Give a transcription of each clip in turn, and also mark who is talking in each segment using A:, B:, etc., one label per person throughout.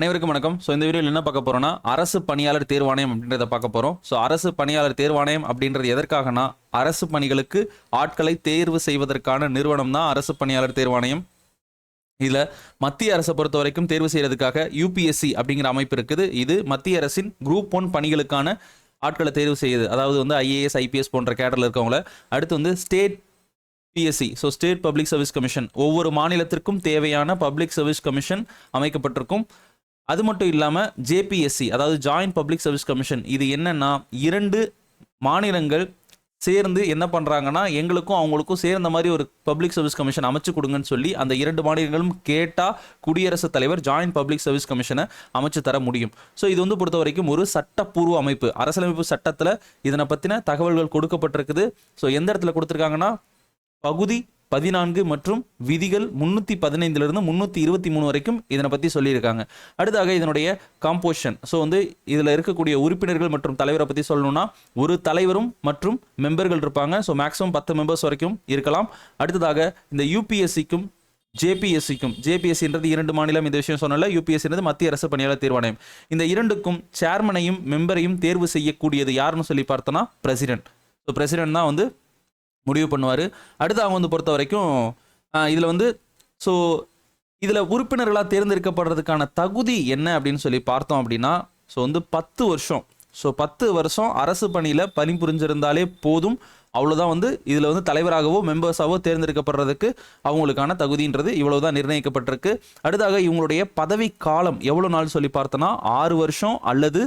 A: அனைவருக்கும் வணக்கம். ஸோ இந்த வீடியோவில் என்ன பார்க்க போறோம்னா அரசு பணியாளர் தேர்வாணையம் அப்படின்றத பார்க்க போறோம். ஸோ அரசு பணியாளர் தேர்வாணையம் அப்படின்றது எதற்காகனா அரசு பணிகளுக்கு ஆட்களை தேர்வு செய்வதற்கான நிறுவனம் தான் அரசு பணியாளர் தேர்வாணையம். இதில் மத்திய அரசை பொறுத்த வரைக்கும் தேர்வு செய்யறதுக்காக யூபிஎஸ்சி அப்படிங்கிற அமைப்பு இருக்குது. இது மத்திய அரசின் குரூப் ஒன் பணிகளுக்கான ஆட்களை தேர்வு செய்யுது. அதாவது வந்து ஐஏஎஸ் ஐபிஎஸ் போன்ற கேடரில் இருக்கவங்கள. அடுத்து வந்து state PSC so state public service commission ஒவ்வொரு மாநிலத்திற்கும் தேவையான பப்ளிக் சர்வீஸ் கமிஷன் அமைக்கப்பட்டிருக்கும். அது மட்டும் இல்லாமல் ஜேபிஎஸ்சி அதாவது ஜாயின்ட் பப்ளிக் சர்வீஸ் கமிஷன் இது என்னென்னா இரண்டு மாநிலங்கள் சேர்ந்து என்ன பண்ணுறாங்கன்னா எங்களுக்கும் அவங்களுக்கும் சேர்ந்த மாதிரி ஒரு பப்ளிக் சர்வீஸ் கமிஷன் அமைச்சு கொடுங்கன்னு சொல்லி அந்த இரண்டு மாநிலங்களும் கேட்டால் குடியரசுத் தலைவர் ஜாயின்ட் பப்ளிக் சர்வீஸ் கமிஷனை அமைச்சு தர முடியும். ஸோ இது வந்து பொறுத்த வரைக்கும் ஒரு சட்டப்பூர்வ அமைப்பு. அரசியலமைப்பு சட்டத்தில் இதனை பற்றின தகவல்கள் கொடுக்கப்பட்டிருக்குது. ஸோ எந்த இடத்துல கொடுத்துருக்காங்கன்னா பகுதி பதினான்கு மற்றும் விதிகள் முன்னூற்றி பதினைந்துலேருந்து முந்நூற்றி இருபத்தி மூணு வரைக்கும் இதனை பற்றி சொல்லியிருக்காங்க. அடுத்தாக இதனுடைய காம்போஷன் ஸோ வந்து இதில் இருக்கக்கூடிய உறுப்பினர்கள் மற்றும் தலைவரை பற்றி சொல்லணும்னா ஒரு தலைவரும் மற்றும் மெம்பர்கள் இருப்பாங்க. ஸோ மேக்ஸிமம் பத்து மெம்பர்ஸ் வரைக்கும் இருக்கலாம். அடுத்ததாக இந்த யூபிஎஸ்சிக்கும் ஜேபிஎஸ்சிக்கும் ஜேபிஎஸ்சின்றது இரண்டு மாநிலம் இந்த விஷயம் சொன்னல யூபிஎஸ்சின்றது மத்திய அரசு பணியாளர் தேர்வாணையம். இந்த இரண்டுக்கும் சேர்மனையும் மெம்பரையும் தேர்வு செய்யக்கூடியது யாருன்னு சொல்லி பார்த்தோன்னா பிரசிடென்ட் ஸோ பிரசிடென்ட் தான் வந்து முடிவு பண்ணுவார். அடுத்து அவங்க வந்து பொறுத்த வரைக்கும் இதில் வந்து ஸோ இதில் உறுப்பினர்களாக தேர்ந்தெடுக்கப்படுறதுக்கான தகுதி என்ன அப்படின்னு சொல்லி பார்த்தோம் அப்படின்னா ஸோ வந்து பத்து வருஷம். ஸோ பத்து வருஷம் அரசு பணியில் பணிபுரிஞ்சிருந்தாலே போதும். அவ்வளோதான் வந்து இதில் வந்து தலைவராகவோ மெம்பர்ஸாகவோ தேர்ந்தெடுக்கப்படுறதுக்கு அவங்களுக்கான தகுதின்றது இவ்வளோ தான் நிர்ணயிக்கப்பட்டிருக்கு. அடுத்தாக இவங்களுடைய பதவி காலம் எவ்வளோ நாள் சொல்லி பார்த்தோன்னா ஆறு வருஷம் அல்லது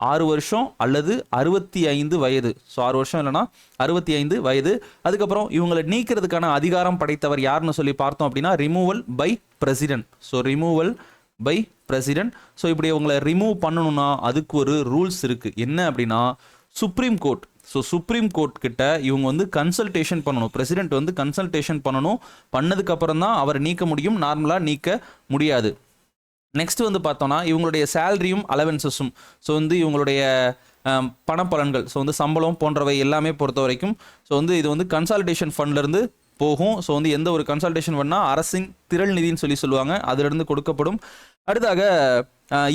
A: ஆறு வருஷம் அல்லது அறுபத்தி ஐந்து வயது. ஸோ ஆறு வருஷம் இல்லைன்னா அறுபத்தி ஐந்து வயது. அதுக்கப்புறம் இவங்களை நீக்கிறதுக்கான அதிகாரம் படைத்தவர் யாருன்னு சொல்லி பார்த்தோம் அப்படின்னா removal by president so removal by president so இப்படி இவங்களை ரிமூவ் பண்ணணும்னா அதுக்கு ஒரு ரூல்ஸ் இருக்குது என்ன அப்படின்னா supreme court so supreme court கிட்ட இவங்க வந்து கன்சல்டேஷன் பண்ணணும். பிரசிடென்ட் வந்து கன்சல்டேஷன் பண்ணணும். பண்ணதுக்கப்புறம் தான் அவரை நீக்க முடியும். நார்மலாக நீக்க முடியாது. நெக்ஸ்ட் வந்து பார்த்தோன்னா இவங்களுடைய சேலரியும் அலவன்சஸும் ஸோ வந்து இவங்களுடைய பணப்பலன்கள் ஸோ வந்து சம்பளம் போன்றவை எல்லாமே பொறுத்த வரைக்கும் ஸோ வந்து இது வந்து கன்சால்டேஷன் ஃபண்ட்லேருந்து போகும். ஸோ வந்து எந்த ஒரு கன்சல்டேஷன் பண்ணால் அரசின் திரள் நிதின்னு சொல்லி சொல்லுவாங்க. அதிலிருந்து கொடுக்கப்படும். அடுத்தாக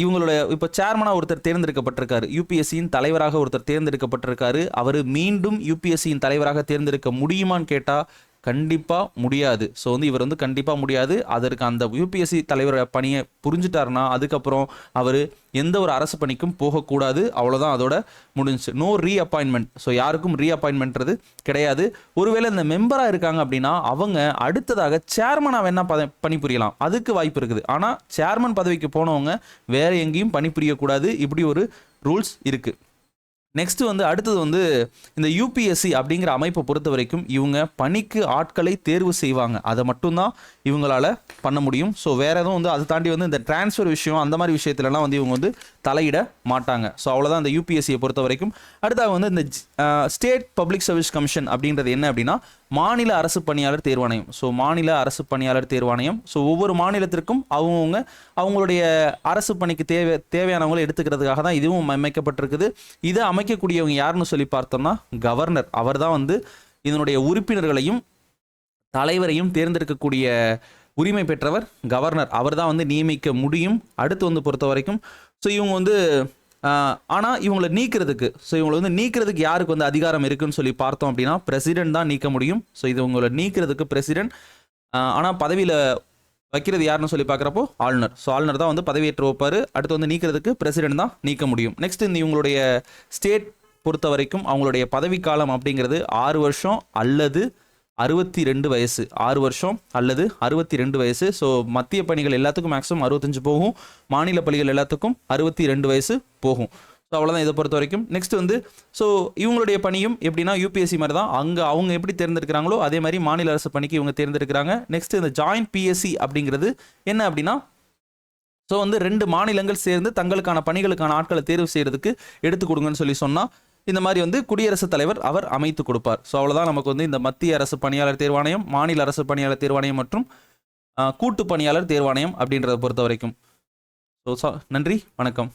A: இவங்களோட இவங்களுடைய இப்போ சேர்மனாக ஒருத்தர் தேர்ந்தெடுக்கப்பட்டிருக்காரு. யூபிஎஸ்சியின் தலைவராக ஒருத்தர் தேர்ந்தெடுக்கப்பட்டிருக்காரு. அவர் மீண்டும் யூபிஎஸ்சியின் தலைவராக தேர்ந்தெடுக்க முடியுமான்னு கேட்டால் கண்டிப்பாக முடியாது. ஸோ வந்து இவர் வந்து கண்டிப்பாக முடியாது. அதற்கு அந்த யூபிஎஸ்சி தலைவர் பணியை புரிஞ்சுட்டாருன்னா அதுக்கப்புறம் அவர் எந்த ஒரு அரசு பணிக்கும் போகக்கூடாது. அவ்வளோதான் அதோட முடிஞ்சுச்சு. நோ ரீ அப்பாயின்மெண்ட் ஸோ யாருக்கும் ரீ அப்பாயின்மெண்ட்றது கிடையாது. ஒருவேளை இந்த மெம்பராக இருக்காங்க அப்படின்னா அவங்க அடுத்ததாக சேர்மனாக வேணால் பத பணிபுரியலாம். அதுக்கு வாய்ப்பு இருக்குது. ஆனால் சேர்மன் பதவிக்கு போனவங்க வேற எங்கேயும் பணிபுரியக்கூடாது. இப்படி ஒரு ரூல்ஸ் இருக்குது நெக்ஸ்ட் வந்து அடுத்தது வந்து இந்த யூபிஎஸ்சி அப்படிங்கிற அமைப்பை பொறுத்த வரைக்கும் இவங்க பணிக்கு ஆட்களை தேர்வு செய்வாங்க. அதை மட்டும்தான் இவங்களால பண்ண முடியும். ஸோ வேற எதுவும் வந்து அதை தாண்டி வந்து இந்த டிரான்ஸ்ஃபர் விஷயம் அந்த மாதிரி விஷயத்துலலாம் வந்து இவங்க வந்து தலையிட மாட்டாங்க. ஸோ அவ்வளோதான் இந்த யூபிஎஸ்சியை பொறுத்த வரைக்கும். அடுத்தாக வந்து இந்த ஸ்டேட் பப்ளிக் சர்வீஸ் கமிஷன் அப்படின்றது என்ன அப்படின்னா மாநில அரசு பணியாளர் தேர்வாணையம். ஸோ மாநில அரசு பணியாளர் தேர்வாணையம். ஸோ ஒவ்வொரு மாநிலத்திற்கும் அவங்கவுங்க அவங்களுடைய அரசு பணிக்கு தேவை தேவையானவங்களை எடுத்துக்கிறதுக்காக தான் இதுவும் அமைக்கப்பட்டிருக்குது. இதை அமைக்கக்கூடியவங்க யாருன்னு சொல்லி பார்த்தோம்னா கவர்னர். அவர் தான் வந்து இதனுடைய உறுப்பினர்களையும் தலைவரையும் தேர்ந்தெடுக்கக்கூடிய உரிமை பெற்றவர் கவர்னர். அவர் தான் வந்து நியமிக்க முடியும். அடுத்து வந்து பொறுத்த வரைக்கும் ஸோ இவங்க வந்து ஆனால் இவங்களை நீக்கிறதுக்கு ஸோ இவங்களை வந்து நீக்கிறதுக்கு யாருக்கு வந்து அதிகாரம் இருக்குன்னு சொல்லி பார்த்தோம் அப்படின்னா பிரசிடென்ட் தான் நீக்க முடியும். ஸோ இது உங்களை நீக்கிறதுக்கு பிரசிடென்ட் ஆனால் பதவியில் வைக்கிறது யாருன்னு சொல்லி பார்க்குறப்போ ஆளுநர். ஸோ ஆளுநர் தான் வந்து பதவியேற்று வைப்பார் அடுத்து வந்து நீக்கிறதுக்கு பிரசிடென்ட் தான் நீக்க முடியும். நெக்ஸ்ட் இந்த இவங்களுடைய ஸ்டேட் பொறுத்த வரைக்கும் அவங்களுடைய பதவிக்காலம் அப்படிங்கிறது ஆறு வருஷம் அல்லது அறுபத்தி ரெண்டு வயசு ஆறு வருஷம் அல்லது அறுபத்தி ரெண்டு வயசு. ஸோ மத்திய பணிகள் எல்லாத்துக்கும் மேக்ஸிமம் அறுபத்தஞ்சு போகும். மாநில பணிகள் எல்லாத்துக்கும் அறுபத்தி ரெண்டு வயசு போகும். ஸோ அவ்வளோதான் இதை பொறுத்த வரைக்கும். நெக்ஸ்ட் வந்து ஸோ இவங்களுடைய பணியும் எப்படின்னா யூபிஎஸ்சி மாதிரி தான். அங்கே அவங்க எப்படி தேர்ந்தெடுக்கிறாங்களோ அதே மாதிரி மாநில அரசு பணிக்கு இவங்க தேர்ந்தெடுக்கிறாங்க. நெக்ஸ்ட் இந்த ஜாயின்ட் பிஎஸ்சி அப்படிங்கிறது என்ன அப்படின்னா ஸோ வந்து ரெண்டு மாநிலங்கள் சேர்ந்து தங்களுக்கான பணிகளுக்கான ஆட்களை தேர்வு செய்யறதுக்கு எடுத்து கொடுங்கன்னு சொல்லி சொன்னால் இந்த மாதிரி வந்து குடியரசுத் தலைவர் அவர் அமைத்து கொடுப்பார். ஸோ அவ்வளோதான் நமக்கு வந்து இந்த மத்திய அரசு பணியாளர் தேர்வாணையம் மாநில அரசு பணியாளர் தேர்வாணையம் மற்றும் கூட்டு பணியாளர் தேர்வாணையம் அப்படின்றத பொறுத்த வரைக்கும் ஸோ நன்றி வணக்கம்.